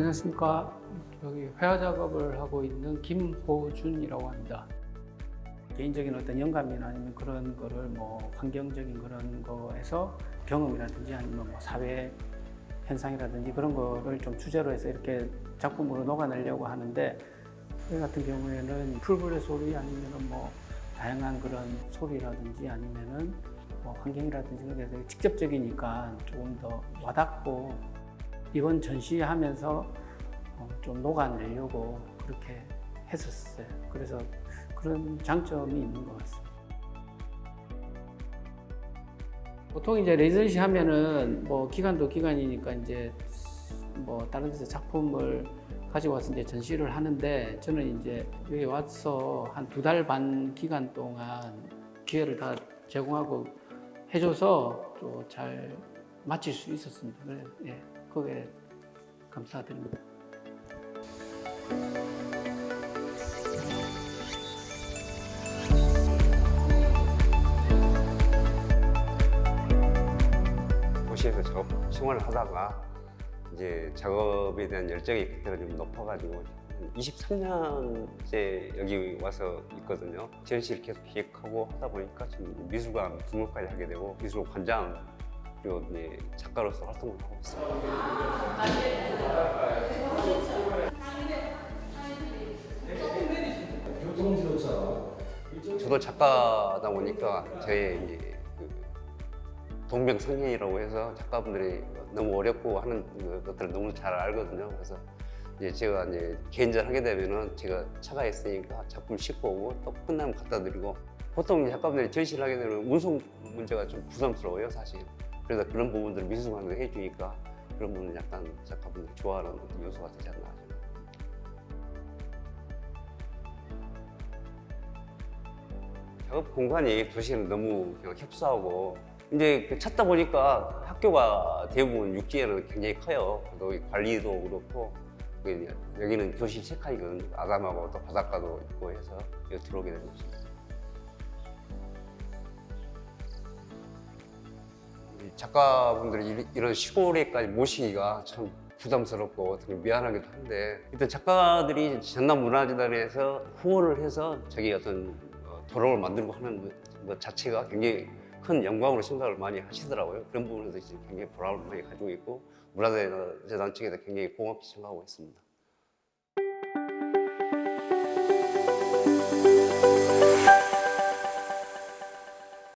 안녕하십니까. 여기 회화 작업을 하고 있는 김호준이라고 합니다. 개인적인 어떤 영감이나 아니면 그런 거를 뭐 환경적인 그런 거에서 경험이라든지 아니면 뭐 사회 현상이라든지 그런 거를 좀 주제로 해서 이렇게 작품으로 녹아내려고 하는데 저희 같은 경우에는 풀불의 소리 아니면은 뭐 다양한 그런 소리라든지 아니면은 뭐 환경이라든지 그런 게 되게 직접적이니까 조금 더 와닿고 이번 전시하면서 어, 좀 녹아내려고 그렇게 했었어요. 그래서 그런 장점이 있는 것 같습니다. 보통 이제 레지던시 하면은 뭐 기간도 기간이니까 이제 뭐 다른 데서 작품을 가지고 와서 이제 전시를 하는데 저는 이제 여기 와서 한 두 달 반 기간 동안 기회를 다 제공하고 해줘서 또 잘 마칠 수 있었습니다. 그래, 예, 그게 감사드립니다. 도시에서 작업 생활을 하다가 이제 작업에 대한 열정이 그때가 좀 높아가지고 23년째 여기 와서 있거든요. 전시를 계속 기획하고 하다 보니까 지금 미술관 등록까지 하게 되고 미술 관장 그리고 이제 작가로서 활동을 하고 있습니다. 저도 작가다 보니까 저의 이제 그 동병상련이라고 해서 작가분들이 너무 어렵고 하는 것들을 너무 잘 알거든요. 그래서 이제 제가 이제 개인전 하게 되면은 제가 차가 있으니까 작품 싣고 오고 또 끝나면 갖다 드리고 보통 작가분들이 전시를 하게 되면 운송 문제가 좀 부담스러워요, 사실. 그래서 그런 부분들을 미술관에서 해주니까 그런 부분은 약간 작가분들이 좋아하는 어떤 요소가 되지 않나. 작업 공간이 도시는 너무 협소하고 이제 그 찾다 보니까 학교가 대부분 육지에는 굉장히 커요. 또 관리도 그렇고 여기는 교실 세 칸이거든요. 아담하고 또 바닷가도 있고 해서 들어오게 된 것입니다. 작가분들이 이- 이런 시골에까지 모시기가 참 부담스럽고 되게 미안하기도 한데 일단 작가들이 전남 문화재단에서 후원을 해서 저기 어떤 어, 도로를 만들고 하는 것 자체가 굉장히 큰 영광으로 생각을 많이 하시더라고요. 그런 부분에서 굉장히 보람을 많이 가지고 있고 문화재단 측에도 굉장히 고맙게 생각하고 있습니다.